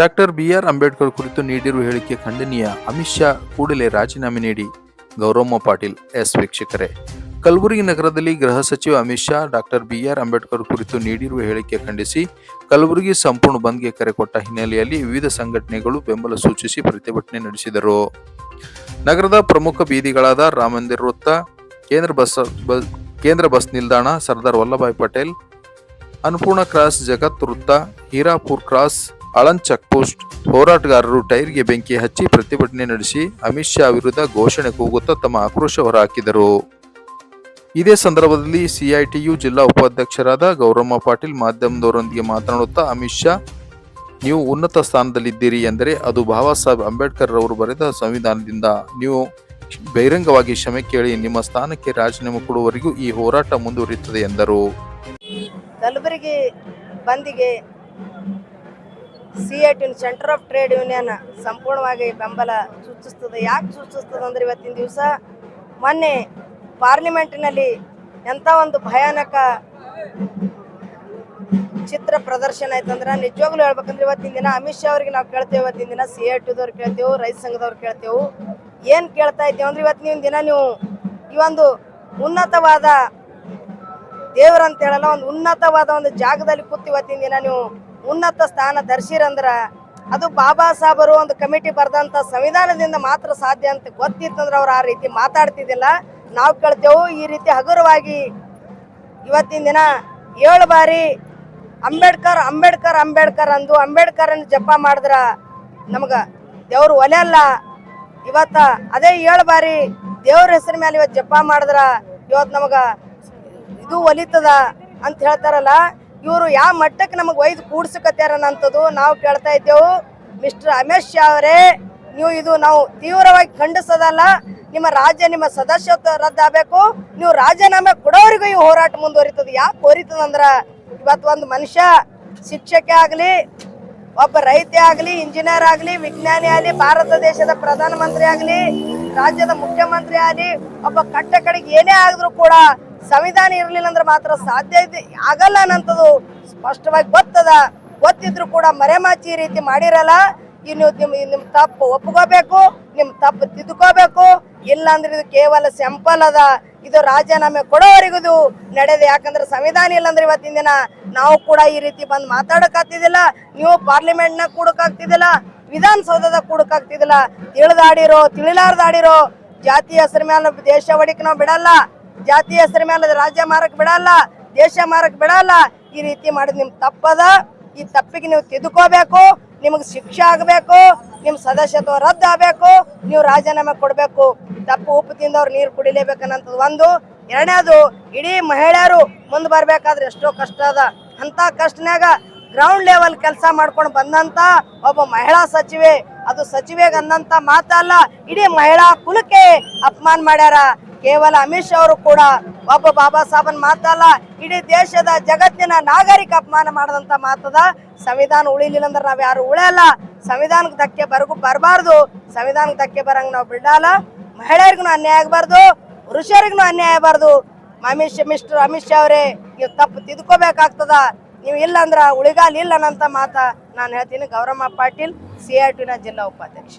Doctor B R Ambedkar ಕುರಿತು ನೀಡಿರುವ ಹೇಳಿಕೆ ಖಂಡನೀಯ, ಅಮಿತ್ ಶಾ ಕೂಡಲೇ ರಾಜೀನಾಮೆ ನೀಡಿ. ಗೌರಮ್ಮ ಪಾಟೀಲ್, ಎಸ್ ವೀಕ್ಷಕರೇ. ಕಲಬುರಗಿ ನಗರದಲ್ಲಿ ಗೃಹ ಸಚಿವ Amit Shah, doctor B R Ambedkar ಕುರಿತು ನೀಡಿರುವ ಹೇಳಿಕೆ ಖಂಡಿಸಿ, ಕಲಬುರಗಿ ಸಂಪೂರ್ಣ ಬಂದ್ಗೆ ಕರೆ ಕೊಟ್ಟ ಹಿನ್ನೆಲೆಯಲ್ಲಿ ವಿವಿಧ ಸಂಘಟನೆಗಳು ಬೆಂಬಲ ಸೂಚಿಸಿ ಪ್ರತಿಭಟನೆ ನಡೆಸಿದರು. ನಗರದ ಪ್ರಮುಖ ಬೀದಿಗಳಾದ ರಾಮಂದಿರ್ ಮಂದಿರ ವೃತ್ತ, ಕೇಂದ್ರ ಬಸ್, ಬ- ಕೇಂದ್ರ ಬಸ್ ನಿಲ್ದಾಣ, ಸರ್ದಾರ್ ವಲ್ಲಭಾಯ್ ಪಟೇಲ್, ಅನ್ನಪೂರ್ಣ ಕ್ರಾಸ್ ಜಗತ್ ವೃತ್ತ, Hirapur cross Aland check post ಹೋರಾಟಗಾರರು ಟೈರ್ಗೆ ಬೆಂಕಿ ಹಚ್ಚಿ ಪ್ರತಿಭಟನೆ ನಡೆಸಿ ಅಮಿತ್ ಶಾ ವಿರುದ್ಧ ಘೋಷಣೆ ಕೂಗುತ್ತಾ ತಮ್ಮ ಆಕ್ರೋಶ ಹೊರಹಾಕಿದರು. ಇದೇ ಸಂದರ್ಭದಲ್ಲಿ ಸಿಐಟಿಯು ಜಿಲ್ಲಾ ಉಪಾಧ್ಯಕ್ಷರಾದ ಗೌರಮ್ಮ ಪಾಟೀಲ್ ಮಾಧ್ಯಮದವರೊಂದಿಗೆ ಮಾತನಾಡುತ್ತಾ ಅಮಿತ್ ಶಾ, ನೀವು ಉನ್ನತ ಸ್ಥಾನದಲ್ಲಿದ್ದೀರಿ ಎಂದರೆ ಅದು ಬಾಬಾ ಸಾಹೇಬ್ ಅಂಬೇಡ್ಕರ್ ಅವರು ಬರೆದ ಸಂವಿಧಾನದಿಂದ. ನೀವು ಬಹಿರಂಗವಾಗಿ ಕ್ಷಮೆ ಕೇಳಿ ನಿಮ್ಮ ಸ್ಥಾನಕ್ಕೆ ರಾಜೀನಾಮೆ ಕೊಡುವವರೆಗೂ ಈ ಹೋರಾಟ ಮುಂದುವರಿಯುತ್ತದೆ ಎಂದರು. ಕಲಬುರಗಿ ಬಂದಿಗೆ C I T centre of trade union ಸಂಪೂರ್ಣವಾಗಿ ಬೆಂಬಲ ಸೂಚಿಸ್ತದೆ. ಯಾಕೆ ಸೂಚಿಸ್ತದೆ ಅಂದ್ರೆ ಇವತ್ತಿನ ದಿವಸ ಮೊನ್ನೆ ಪಾರ್ಲಿಮೆಂಟಿನಲ್ಲಿ ಎಂಥ ಒಂದು ಭಯಾನಕ ಚಿತ್ರ ಪ್ರದರ್ಶನ ಆಯ್ತಂದ್ರೆ ನಿಜವಾಗ್ಲೂ ಹೇಳ್ಬೇಕಂದ್ರೆ ಇವತ್ತಿನ ದಿನ ಅಮಿತ್ ಶಾ ಅವ್ರಿಗೆ ನಾವು ಕೇಳ್ತೇವೆ. ಇವತ್ತಿನ ದಿನ ಸಿ ಐ ಟಿದವ್ರು ಕೇಳ್ತೇವೆ, ರೈತ ಸಂಘದವ್ರು ಕೇಳ್ತೇವೆ. ಏನು ಕೇಳ್ತಾ ಇದ್ದೇವೆ ಅಂದ್ರೆ ಇವತ್ತಿನ ದಿನ ನೀವು ಈ ಒಂದು ಉನ್ನತವಾದ ದೇವರಂತ ಹೇಳಲ್ಲ, ಒಂದು ಉನ್ನತವಾದ ಒಂದು ಜಾಗದಲ್ಲಿ ಕೂತು ಇವತ್ತಿನ ದಿನ ನೀವು ಉನ್ನತ ಸ್ಥಾನ ಧರಿಸಿರಂದ್ರ ಅದು ಬಾಬಾ ಸಾಹೇಬರು ಒಂದು ಕಮಿಟಿ ಬರೆದಂತ ಸಂವಿಧಾನದಿಂದ ಮಾತ್ರ ಸಾಧ್ಯ ಅಂತ ಗೊತ್ತಿತ್ತಂದ್ರೆ ಅವ್ರು ಆ ರೀತಿ ಮಾತಾಡ್ತಿದ್ದಿಲ್ಲ. ನಾವು ಕೇಳ್ತೇವೆ, ಈ ರೀತಿ ಹಗುರವಾಗಿ ಇವತ್ತಿನ ದಿನ ಏಳು ಬಾರಿ ಅಂಬೇಡ್ಕರ್ ಅಂಬೇಡ್ಕರ್ ಅಂಬೇಡ್ಕರ್ ಅಂದು ಅಂಬೇಡ್ಕರ್ ಜಪ ಮಾಡಿದ್ರ ನಮ್ಗೆ ದೇವ್ರು ಒಲೆಯಲ್ಲ ಇವತ್ತ ಅದೇ ಏಳು ಬಾರಿ ದೇವ್ರ ಹೆಸರ ಮೇಲೆ ಇವತ್ತು ಜಪ ಮಾಡಿದ್ರ ಇವತ್ತು ನಮಗೆ ಇದು ಒಲಿತದ ಅಂತ ಹೇಳ್ತಾರಲ್ಲ ಇವರು ಯಾವ ಮಟ್ಟಕ್ಕೆ ನಮಗೆ ಒಯ್ದು ಕೂಡ್ಸಕತ್ಯಾರ ನಾವು ಕೇಳ್ತಾ ಇದ್ದೇವು. ಮಿಸ್ಟರ್ ಅಮೇಶ್ ಶಾ ಅವರೇ, ನೀವು ಇದು ನಾವು ತೀವ್ರವಾಗಿ ಖಂಡಿಸೋದಲ್ಲ, ನಿಮ್ಮ ರಾಜ್ಯ ನಿಮ್ಮ ಸದಸ್ಯತ್ವ ರದ್ದಾಗಬೇಕು. ನೀವು ರಾಜೀನಾಮೆ ಕೊಡೋರಿಗೂ ಈ ಹೋರಾಟ ಮುಂದುವರಿತದೆ. ಯಾಕೆ ಹೋರಿತದಂದ್ರ ಇವತ್ತು ಒಂದು ಮನುಷ್ಯ ಶಿಕ್ಷಕ ಆಗಲಿ, ಒಬ್ಬ ರೈತ ಆಗಲಿ, ಇಂಜಿನಿಯರ್ ಆಗಲಿ, ವಿಜ್ಞಾನಿ ಆಗಲಿ, ಭಾರತ ದೇಶದ ಪ್ರಧಾನಮಂತ್ರಿ ಆಗಲಿ, ರಾಜ್ಯದ ಮುಖ್ಯಮಂತ್ರಿ ಆಗಲಿ, ಒಬ್ಬ ಕಟ್ಟ ಕಡೆಗೆ ಏನೇ ಆದರೂ ಕೂಡ ಸಂವಿಧಾನ ಇರಲಿಲ್ಲ ಅಂದ್ರೆ ಮಾತ್ರ ಸಾಧ್ಯ ಇದೆ. ಆಗಲ್ಲ ಅನ್ನಂಥದ್ದು ಸ್ಪಷ್ಟವಾಗಿ ಗೊತ್ತದ. ಗೊತ್ತಿದ್ರು ಕೂಡ ಮರೆಮಾಚಿ ಈ ರೀತಿ ಮಾಡಿರಲ್ಲ. ಇನ್ನು ನಿಮ್ ನಿಮ್ ತಪ್ಪು ಒಪ್ಕೋಬೇಕು, ನಿಮ್ ತಪ್ಪು ತಿದ್ಕೋಬೇಕು. ಇಲ್ಲ ಅಂದ್ರೆ ಇದು ಕೇವಲ ಸಿಂಪಲ್ ಅದ. ಇದು ರಾಜೀನಾಮೆ ಕೊಡೋವರೆಗೂ ನಡೆದ. ಯಾಕಂದ್ರೆ ಸಂವಿಧಾನ ಇಲ್ಲ ಅಂದ್ರೆ ಇವತ್ತಿನ ದಿನ ನಾವು ಕೂಡ ಈ ರೀತಿ ಬಂದು ಮಾತಾಡಕ್ಕಾಗ್ತಿದ್ದಿಲ್ಲ. ನೀವು ಪಾರ್ಲಿಮೆಂಟ್ ಕೂಡಕ್ಕಾಗ್ತಿದ್ದಿಲ್ಲ. ವಿಧಾನಸೌಧದ ವಿಧಾನಸೌಧದಾಗ ಕೂಡಕ್ಕಾಗ್ತಿದಿಲ್ಲ ತಿಳಿದಾಡಿರೋ, ತಿಳಿಲಾರ್ದಾಡಿರೋ ಜಾತಿ ಹೆಸರ ಮೇಲೆ ದೇಶ ಒಡಿಕ್ ನಾವು ಬಿಡಲ್ಲ. ಜಾತಿ ಹೆಸರ ಮೇಲೆ ರಾಜ್ಯ ಮಾರಕ್ ಬಿಡಲ್ಲ, ದೇಶ ಮಾರಕ್ ಬಿಡಲ್ಲ. ಈ ರೀತಿ ಮಾಡಿದ್ ನಿಮ್ ತಪ್ಪದ. ಈ ತಪ್ಪಿಗೆ ನೀವು ತಿದ್ದುಕೋಬೇಕು ನಿಮಗೆ ಶಿಕ್ಷೆ ಆಗಬೇಕು, ನಿಮ್ ಸದಸ್ಯತ್ವ ರದ್ದು ಆಗಬೇಕು, ನೀವು ರಾಜೀನಾಮೆ ಕೊಡಬೇಕು. ತಪ್ಪು ಉಪ್ಪು ತಿಂದವ್ರು ನೀರು ಕುಡಿಲೇಬೇಕನ್ನಂಥದ್ದು ಒಂದು. ಎರಡನೇದು, ಇಡೀ ಮಹಿಳೆಯರು ಮುಂದೆ ಬರಬೇಕಾದ್ರೆ ಎಷ್ಟೋ ಕಷ್ಟ ಅದ. ಅಂತ ಕಷ್ಟನಾಗ ಗ್ರೌಂಡ್ ಲೆವೆಲ್ ಕೆಲಸ ಮಾಡ್ಕೊಂಡು ಬಂದಂತ ಒಬ್ಬ ಮಹಿಳಾ ಸಚಿವೆ. ಅದು ಸಚಿವೆಗೆ ಅಂದಂತ ಮಾತಲ್ಲ, ಇಡೀ ಮಹಿಳಾ ಕುಲಕ್ಕೆ ಅಪಮಾನ ಮಾಡ್ಯಾರ. ಕೇವಲ ಅಮಿತ್ ಶಾ ಅವರು ಕೂಡ ಒಬ್ಬ ಬಾಬಾ ಸಾಹೇಬನ್ ಮಾತಲ್ಲ, ಇಡೀ ದೇಶದ ಜಗತ್ತಿನ ನಾಗರಿಕ ಅಪಮಾನ ಮಾಡದಂತ ಮಾತದ ಸಂವಿಧಾನ ಉಳಿಲಿಲ್ಲ ಅಂದ್ರೆ ನಾವ್ ಯಾರು ಉಳಿಯಲ್ಲ ಸಂವಿಧಾನಕ್ಕೆ ಧಕ್ಕೆ ಬರಗು ಬರಬಾರ್ದು. ಸಂವಿಧಾನಕ್ಕೆ ಧಕ್ಕೆ ಬರಂಗ್ ನಾವು ಬಿಡಲ್ಲ. ಮಹಿಳೆಯರಿಗೂ ಅನ್ಯಾಯ ಆಗಬಾರ್ದು, ಪುರುಷರಿಗೂ ಅನ್ಯಾಯ ಆಗಬಾರ್ದು. ಅಮಿತ್ ಮಿಸ್ಟರ್ ಅಮಿತ್ ಶಾ ಅವರೇ, ನೀವು ತಪ್ಪು ತಿದ್ಕೋಬೇಕಾಗ್ತದ. ನೀವು ಇಲ್ಲ ಅಂದ್ರ ಉಳಿಗಾಲ ಇಲ್ಲ ಅನ್ನಂತ ಮಾತ ನಾನು ಹೇಳ್ತೀನಿ. ಗೌರಮ್ಮ ಪಾಟೀಲ್, ಸಿ ಆರ್ ಟಿನ ಜಿಲ್ಲಾ ಉಪಾಧ್ಯಕ್ಷ.